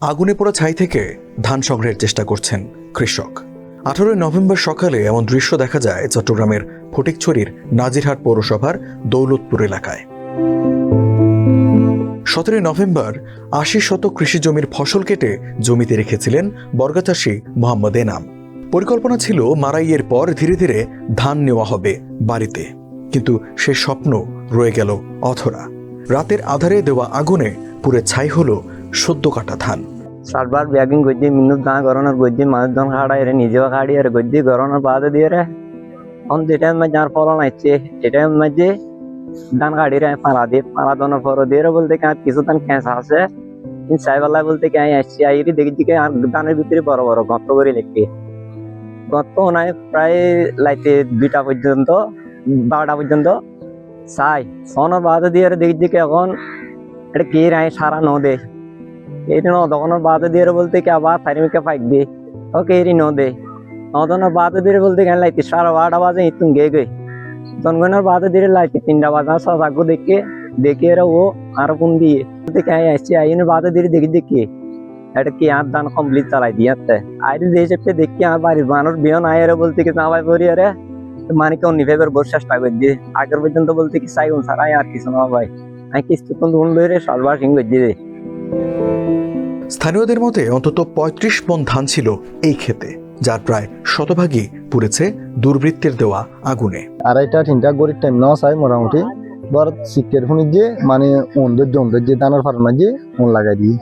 আগুনে পোড়া ছাই থেকে ধান সংগ্রহের চেষ্টা করছেন কৃষক। আঠারোই নভেম্বর সকালে এমন দৃশ্য দেখা যায় চট্টগ্রামের ফটিকছড়ির নাজিরহাট পৌরসভার দৌলতপুর এলাকায়। সতেরোই নভেম্বর আশি শতক কৃষি জমির ফসল কেটে জমিতে রেখেছিলেন বর্গাচাষী মোহাম্মদ এনাম। পরিকল্পনা ছিল মারাইয়ের পর ধীরে ধীরে ধান নেওয়া হবে বাড়িতে। কিন্তু সে স্বপ্ন রয়ে গেল অথরা রাতের আধারে দেওয়া আগুনে পুরে ছাই হলো সদ্য কাটা ধান। সাতবার ব্যাগিং করছি মিনুত দাঁ গরনের করছি মানুষ জন খাড়া এর, নিজেও খাড়ি এর করছি গরনের বাদে দিয়ে রে। অন যেটা মাঝে যার ফলন আসছে সেটা মাঝে ধান গাড়ি রে, পালা দিয়ে পালা দনের পর দিয়ে রে বলতে কাঁ কিছু ধান খেঁচা আছে। কিন্তু সাইবেলা বলতে কে আসছি আইরি দেখি দিকে আর ধানের ভিতরে বড় বড় গর্ত করে লিখতে গর্ত নাই, প্রায় লাইতে দুইটা পর্যন্ত, বারোটা পর্যন্ত। চাই সনের বাদে দিয়ে রে দেখি দিকে এখন, এটা কে রায় সারা ন দোকানের বাদে দিয়ে বলতে কি আবার থারিমিকে পাইক দে? ওকে এরি ন দে নদনের বাদে দিয়ে বলতে কেন লাইতে সাড়ে বারোটা বাজে, ইতুন গে গে। জনগণের বাদে দিয়ে লাইতে তিনটা বাজে সব আগু দেখে। দেখে এরা ও আর কোন দিয়ে? বলতে কে আসছি আইনের বাদে দিয়ে দেখি দেখি। এটা কি আর দান কমপ্লিট চালাই দিয়ে আইরি দিয়ে চেপে দেখি, আর বাড়ির মানুষ বিয়ন আয়ের বলতে কি না ভাই পরি আরে? মানে কেউ নিভে বোর চেষ্টা করছি আগের পর্যন্ত বলতে কি চাই ছাড়াই আর কিছু না ভাই। আমি কিস্তি কোন লই রে সলবার সিং করছি স্থানীয়দের মতে অন্তত পঁয়ত্রিশ মন ধান ছিল এই ক্ষেতে যার প্রায় শতভাগই পুড়েছে দুর্বৃত্তের দেওয়া আগুনে। আড়াইটা তিনটা গরিব টাইম নেওয়া চাই মোটামুটি। বর শিক্ষের শুনি যে মানে ওনদের জমদের যে দানার ফার্ম যে মন লাগাই দিয়ে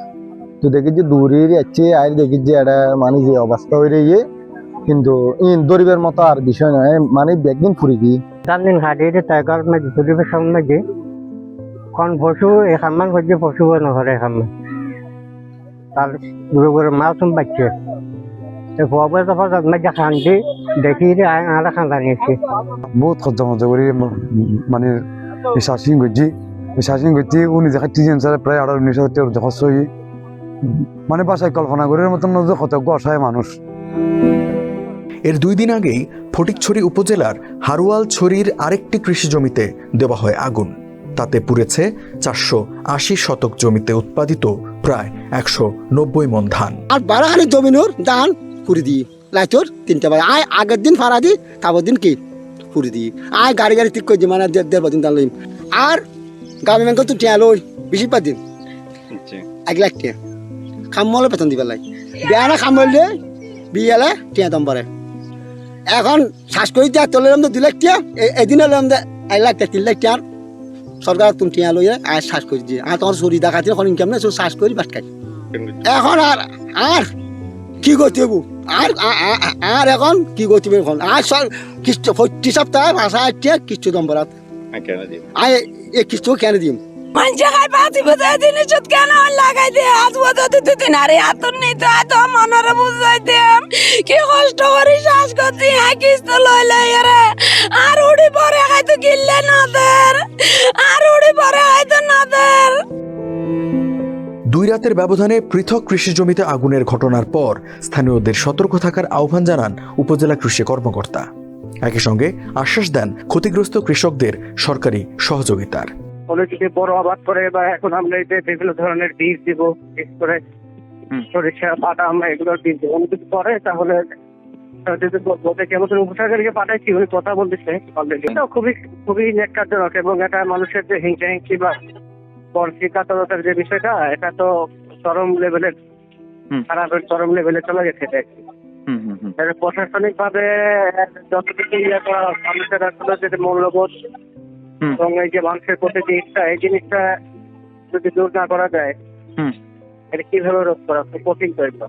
তো দেখি যে দূরে যাচ্ছে আর দেখি যে এটা মানে যে অবস্থা হয়ে ইয়ে কিন্তু ইন দরিবের মতো আর বিষয় নয় মানে ব্যাগদিন ফুরি গিয়ে। দার্জিলিং হাটিয়ে টাইগার মাঝে পরিবেশের মাঝে কোন পশু এখান হচ্ছে পশু বন ঘরে এখান তারগুলো করে মাছ বাচ্চে। পরে তখন মাঝে খান্তি দেখি বহুত খরচা মজা করি মানে শাসিং করছি শাসিং করছি উনি দেখা তিন সালে প্রায় আঠারো উনিশ হাজার টাকা খরচ হই মানে বাসায় কল্পনা করার মতন যে অসহায় মানুষ এর দুই দিন আগেই ফটিকছড়ি উপজেলার হারুয়াল ছড়ির আরেকটি কৃষি জমিতে দেওয়া হয় আগুন। তাতে পুড়েছে চারশো আশি শতক জমিতে উৎপাদিত প্রায় একশো নব্বই মন ধান। আর বারাখানি জমিনোর ধান পুরি দিই লাইচোর তিনটা বাজে। আয় আগের দিন ফাড়া দিই তারপর দিন কি? পুরি দিই আয় গাড়ি গাড়ি ঠিক করে দিই মানে দেড় দেড় দিন ধান লইম। আর গামি ব্যাংক তো টিয়া লই বেশি পা দিন এক লাখ টিয়া। খামলে বেতন দিবার লাই। বেয়া না খামলে বিয়ালে টিয়া দম পরে এখন শ্বাস করে দিয়া তোলে তো দুই লাখ টিয়া। এদিন হলাম দে এক লাখ টিয়া তিন লাখ টিয়ার সরকার তুমি টিয়া লইয়া আর শ্বাস করে দিয়ে। আর তোমার শরীর দেখাতে এখন ইনকাম নেই শ্বাস করি বাট খাই। এখন আর আর কি করতে হব আর আর এখন কি করতে হবে এখন? আর সব কিস্তি প্রতি সপ্তাহে ভাষা আছে কিস্তি দম বরাত। আয় এ কিস্তি কেন দিম? খাই বুঝাই দিন কেন লাগাই না এত মনের বুঝাই দিম কি কষ্ট করে শ্বাস করছি হ্যাঁ লই লই আর উড়ি পরে হয়তো গিললে নদের আর দুই রাতের ব্যবধানে পৃথক কৃষি জমিতে আগুনের ঘটনার পর স্থানীয়দের সতর্ক থাকার আহ্বান জানান উপজেলা কৃষি কর্মকর্তা। একই সঙ্গে আশ্বাস দেন ক্ষতিগ্রস্ত কৃষকদের সরকারি সহযোগিতার। বড় আবাদ করে বা এখন আমরা এই যে বিভিন্ন ধরনের বীজ দিব বিশেষ করে সরিষা এগুলোর বীজ দেবো যদি করে তাহলে আমাদের উপসাগরীকে পাঠাইছি উনি কথা বলতেছে। অলরেডি এটা খুবই খুবই ন্যাক্কারজনক এবং এটা মানুষের যে হিংসা হিংসি বা পরশি কাতরতার যে বিষয়টা এটা তো চরম লেভেলের খারাপ চরম লেভেলে চলে গেছে এটা। প্রশাসনিক ভাবে যতটুকু ইয়ে করা মানুষের আসলে যে মূল্যবোধ এবং এই যে মানুষের প্রতি যে ইচ্ছা এই জিনিসটা যদি দূর না করা যায় এটা কীভাবে রোধ করা? খুব কঠিন তো